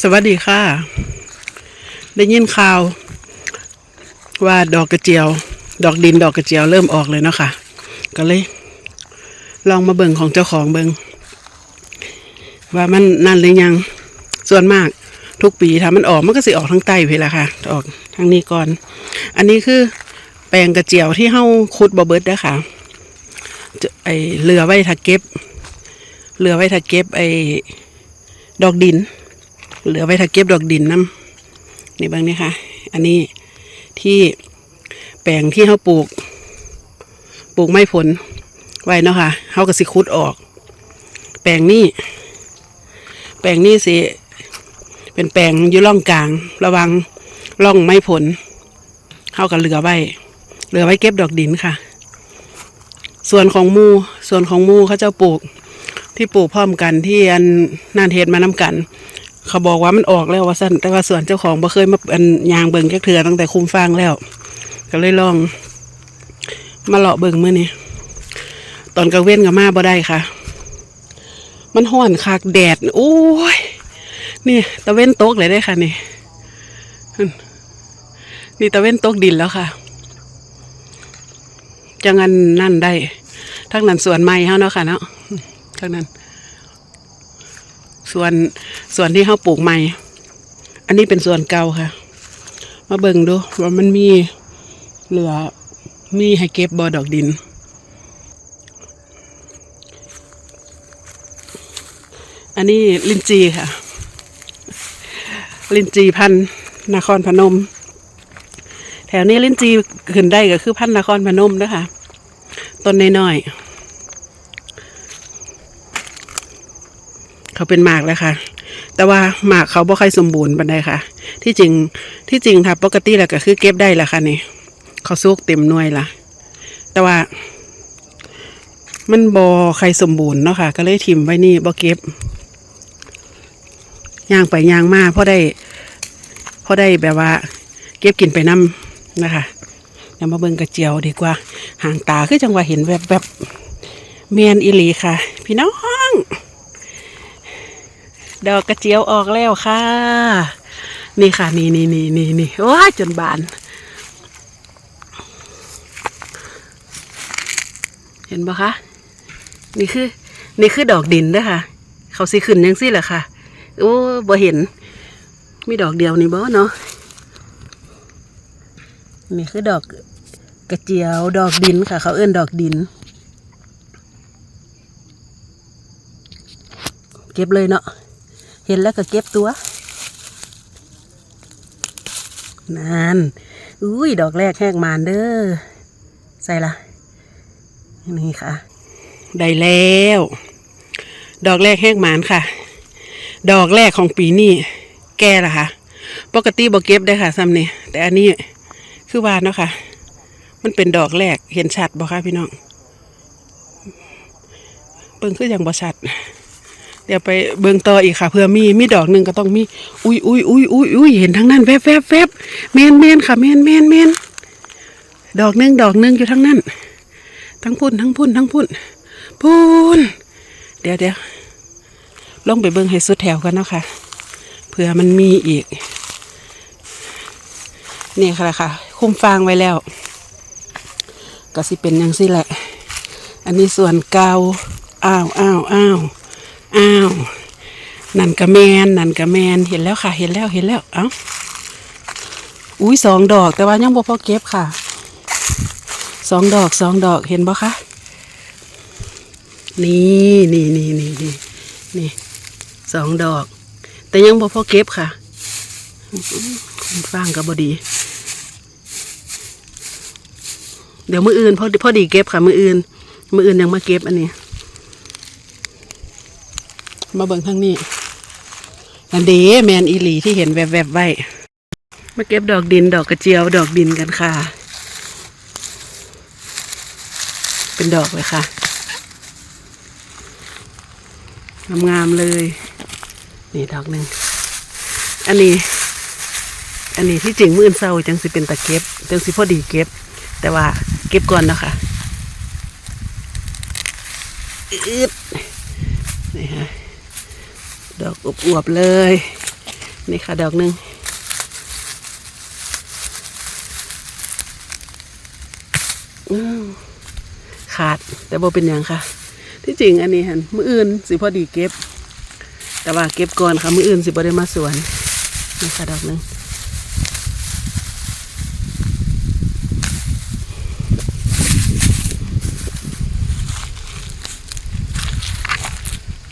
สวัสดีค่ะ ได้ยินข่าว ว่าดอกกระเจียว ดอกดินดอกกระเจียวเริ่มออกเลยเนาะค่ะ ก็เลย ลองมาเบิ่งของเจ้าของเบิ่งว่ามันนั่นหรือยัง ส่วนมากทุกปีถ้ามันออกมันก็สิออกทั้งใต้ไปละค่ะ ออกทางนี้ก่อน อันนี้คือแปลงกระเจียวที่เฮาขุดบ่เบิดเด้ค่ะไอเรือไว้ถ้าเก็บ เรือไว้ถ้าเก็บไอดอกดิน เหลือไว้ถ้าเก็บดอกดินน้ำนี่บางนี่ค่ะ อันนี้ที่แปลงที่เขาปลูก ปลูกไม้ผลไว้เนาะค่ะเขาก็สิคุดออก แปลงนี้ แปลงนี้สิเป็นแปลงอยู่ร่องกลาง ระวังร่องไม้ผลเข้าก็เหลือไว้เหลือไว้เก็บดอกดินค่ะ ส่วนของมูส่วนของมูเขาเจ้าปลูก ที่ปลูกพร้อมกันที่อันน่านเทศมาน้กัน เขาบอกว่ามันออกแล้วว่าสั้นแต่ว่าส่วนเจ้าของบ่เคยมาอันยางเบิ่งแค่เถื่อตั้งแต่คุมฟางแล้ว ก็เลยลอง มาเลาะเบิ่งมื้อนี้ตอนกลางเว้นก็มาบ่ได้ค่ะ มันห้อนคักแดดโอ้ยนี่ตะเว้นตกเลยได้ค่ะนี่นี่ตะเว้นตกดินแล้วค่ะจังอันนั่นได้ทั้งนั้นสวนไม้เฮาเนาะค่ะเนาะทั้งนั้น ส่วนส่วนที่เขาปลูกใหม่ อันนี้เป็นส่วนเก่าค่ะ มาเบิ่งดูว่ามันมีเหลือมีให้เก็บบอดอกดิน อันนี้ลินจีค่ะ ลินจีพันนครพนม แถวนี้ลินจีขึ้นได้ก็คือพันนครพนมนะคะต้นน้อยๆ เขาเป็นหมากแล้วค่ะ แต่ว่าหมากเขาบ่ค่อยสมบูรณ์ปานใดค่ะ ที่จริงที่จริงถ้าปกติแล้วก็คือเก็บได้และค่ะนี่เขาซุกเต็มหน่วยละแต่ว่า มันบ่ใครสมบูรณ์เนาะค่ะ ก็เลยทิมไว้นี่บ่เก็บย่างไปย่างมาพอได้พอได้แบบว่า เก็บกินไปนํนะคะเดี๋ยวมาเบิ่งกระเจียวดีกว่า ห่างตาคือจังว่าเห็นแบบแบบเมียนอิลีค่ะ พี่น้อง ดอกกระเจียวออกแล้วค่ะ นี่ค่ะ นี่นี่นี่นี่นี่ว้าจนบาน เห็นปะคะ นี่คือ นี่คือดอกดินด้อค่ะ เขาสิขึ้นยังสิแหละค่ะ โอ้บ่เห็น มีดอกเดียวนี่บ่เนาะ นี่คือดอกกระเจียว ดอกดินค่ะ เขาเอื้นดอกดินเก็บเลยเนาะ เห็นแล้วก็เก็บตัวนั่นอุ้ยดอกแรกแหกมานเด้อใส่ละนี่ค่ะ ได้แล้ว ดอกแรกแหกมานค่ะ ดอกแรกของปีนี้แก่ละค่ะ ปกติบ่เก็บได้ค่ะซ้ำนี่แต่อันนี้คือว่าเนาะค่ะ มันเป็นดอกแรกเห็นชัดบ่คะพี่น้องเบิ่งคืออย่างบ่ชัด ดี๋ยวไปเบิ่งต่ออีกค่ะ เพื่อมีมีดอกหนึ่งก็ต้องมี อุ้ยอุ้ยอุ้ยอุ้ยอุ้ยเห็นทั้งนั้นแวบแวบแวบแมนแมนค่ะแมนแมนแมนดอกหนึ่งดอกหนึ่งอยู่ทั้งนั้น ทั้งพุ่นทั้งพุ่นทั้งพุ่นพุ่นเดี๋ยวเดี๋ยวลงไปเบิ่งให้สุดแถวกันเนาะค่ะเผื่อมันมีอีก นี่ค่ะค่ะ คุมฟางไว้แล้ว ก็สิเป็นย่างสิแหละ อันนี้ส่วนเกาอ้าวอ้าวอ้าว อ้าว นั่นกระแมนนั่นกระแมนเห็นแล้วค่ะ เห็นแล้วเห็นแล้ว เอ้า อุ้ยสองดอก แต่ว่ายังบ่พอเก็บค่ะ สองดอกสองดอกเห็นบ่คะ นี่นี่นี่นี่นี่นี่สองดอก แต่ยังบ่พอเก็บค่ะฟางกับบดี เดี๋ยวมืออื่นพอพอดีเก็บค่ะ มืออื่น มืออื่นยังมาเก็บอันนี้ มาเบิ่งทางนี้อันเดแมนอีหลีที่เห็นแวบๆไว้ มาเก็บดอกดินดอกกระเจียว ดอกดินกันค่ะ เป็นดอกเลยค่ะ งามๆเลย นี่ดอกหนึ่ง อันนี้ อันนี้ที่จริงมื่นเศร้าจังสิเป็นตะเก็บ จังสิพอดีเก็บ แต่ว่าเก็บก่อนเนาะคะอึดนี่ฮะ ดอกอวบๆเลย นี่ค่ะดอกหนึ่งขาดแต่บ่เป็นหยังค่ะ ที่จริงอันนี้หันมืออื่นสิพอดีเก็บ แต่ว่าเก็บก่อนค่ะมืออื่นสิบ่ได้มาสวนนี่ค่ะดอกหนึ่ง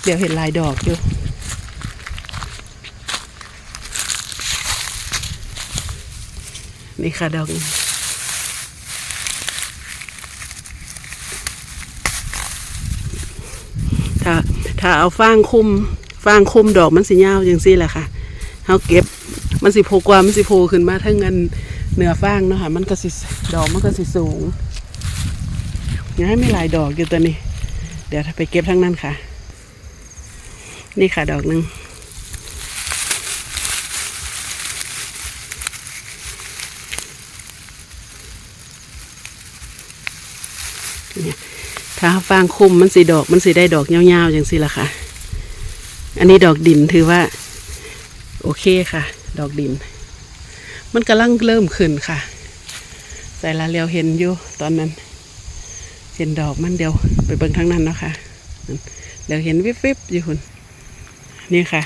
เดี๋ยวเห็นลายดอกอยู่ นี่ค่ะดอกหนึ่งถ้าถ้าเอาฟางคุมฟางคุมดอกมันสิยาวจังซี่แหละค่ะเฮาเก็บมันสิโผกว่ามันสิโผขึ้นมาทั้งเงินเหนือฟางเนาะค่ะมันก็สิดอกมันก็สิสูงง่ายไม่หลายดอกอยู่ตัวนี้ เดี๋ยวไปเก็บทั้งนั้นค่ะ นี่ค่ะดอกหนึ่ง ถ้าฟางคุมมันสีดอกมันสีได้ดอกยาวๆอย่างสิละค่ะ อันนี้ดอกดินถือว่า โอเคค่ะ ดอกดินมันกำลังเริ่มขึ้นค่ะใส่ละเลียวเห็นอยู่ตอนนั้น เห็นดอกมันเดียวไปเบิ่งทางนั้นเนาะค่ะเดี๋ยวเห็นวิบๆอยู่คุณนี่ค่ะ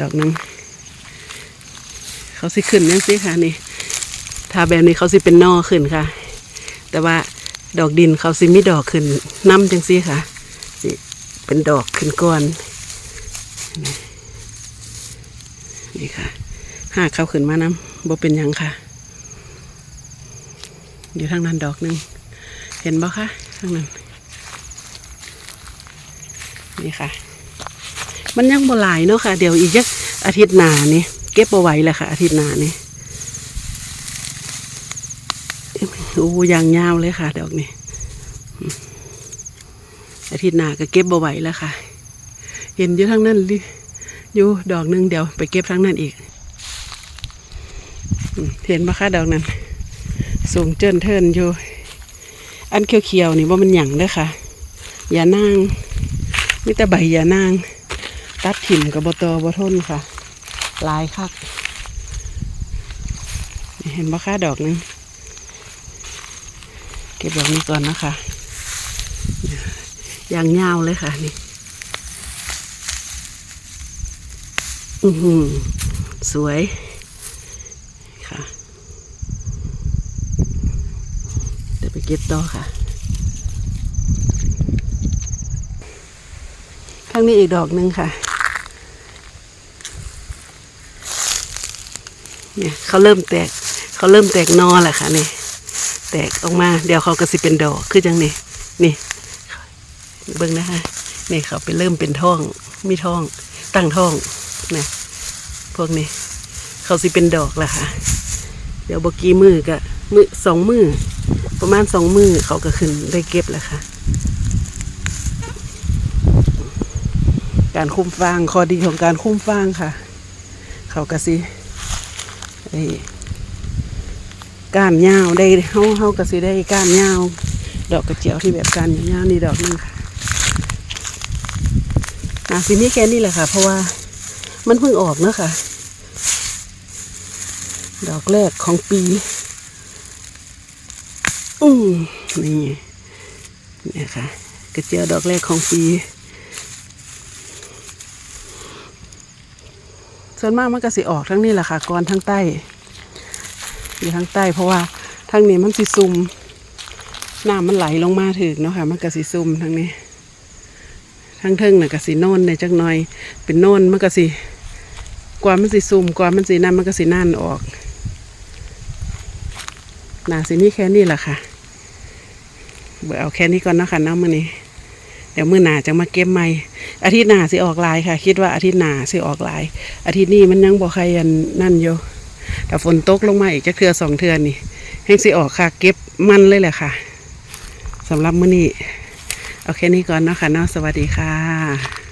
ดอกหนึงเขาสิขึ้นยังสิค่ะนี่ถ้าแบบนี้เขาสิเป็นนอขึ้นค่ะ แต่ว่า ดอกดินเขาสิมีดอกขึ้นน้ำจังซี่ค่ะสิเป็นดอกขึ้นก่อนนี่ค่ะหากเขาขึ้นมาน้ำบ่เป็นยังค่ะ อยู่ทางนั้นดอกหนึ่งเห็นบ่คะทางนั้นนี่ค่ะ มันยังบ่หลายเนาะค่ะ เดี๋ยวอีกจักอาทิตย์หน้านี่เก็บเอาไว้แหละค่ะ อาทิตย์หน้านี่ โอ้ยางยาวเลยค่ะ ดอกนี้อาทิตย์หน้าก็เก็บบ่ไหวแล้วค่ะ เห็นอยู่ทางนั้นลิอยู่ดอกหนึงเดี๋ยวไปเก็บทางนั้นอีก เห็นปะคะดอกนั้น สูงเจินเทินอยู่ อันเขียวๆนี่ว่ามันหยั่งเด้อค่ะอย่านางมีแต่ใบอย่านาง ตัดถิ่มกับบตอบทนค่ะ ลายคัก เห็นปะคะดอกนึง เก็บดอกนี้ก่อนนะคะยางยาวเลยค่ะนี่อือหือสวยค่ะเดี๋ยวไปเก็บต่อค่ะ ข้างนี้อีกดอกหนึ่งค่ะ เนี่ยเขาเริ่มแตกเขาเริ่มแตกนอแหละค่ะนี่ แตกออกมา เดี๋ยวเขาก็สิเป็นดอกคือจังนี่นี่เบิ่งนะคะนี่เขาไปเริ่มเป็นท่องมีท่อง ตั้งท่องนะพวกนี้เขาสิเป็นดอกแหละค่ะ เดี๋ยวบกี้มือก็มือสองมือประมาณสองมือเขาก็ขึ้นได้เก็บแล้วค่ะ การคุ้มฟางข้อดีของการคุ้มฟางค่ะ เขาก็สิไอ ก้านยาวได้เฮาเฮาก็สิได้ก้านยาว ดอกกระเจียวที่แบบก้านยาวนี่ดอกนึงค่ะอะสินี้แค่นี้แหละค่ะ เพราะว่ามันเพิ่งออกเนอะค่ะ ดอกแรกของปี อืมนี่เนี่ยค่ะ กระเจียวดอกแรกของปีส่วนมากมันก็สิออกทั้งนี้แหละค่ะกรทั้งใต้ อยู่ทางใต้เพราะว่าทางนี้มันสิซุ่มน้ำมันไหลลงมาถึกเนาะค่ะ มันก็สิซุ่มทางนี้ทางเทิงน่ะก็สิโน่นในจักหน่อย เป็นโน่นมันก็สิกว่ามันสิซุ่มกว่ามันสินั่นมันก็สินั่นออกน่าสิมีแค่นี้แหละค่ะเบอเอาแค่นี้ก่อนเนาะค่ะน้องมือนี้ เดี๋ยวมือหน้าจะมาเก็บใหม่ อาทิตย์หน้าสิออกลายค่ะ คิดว่าอาทิตย์หน้าสิออกลาย อาทิตย์นี้มันยังบ่ใครอันนั่นอยู่ แต่ฝนตกลงมาอีกจะเทือสองเทือนนี่แห้งสิออกค่ะ เก็บมันเลยแหละค่ะสำหรับมื้อนี้เอาแค่นี้ก่อนเนาะค่ะเนาะสวัสดีค่ะ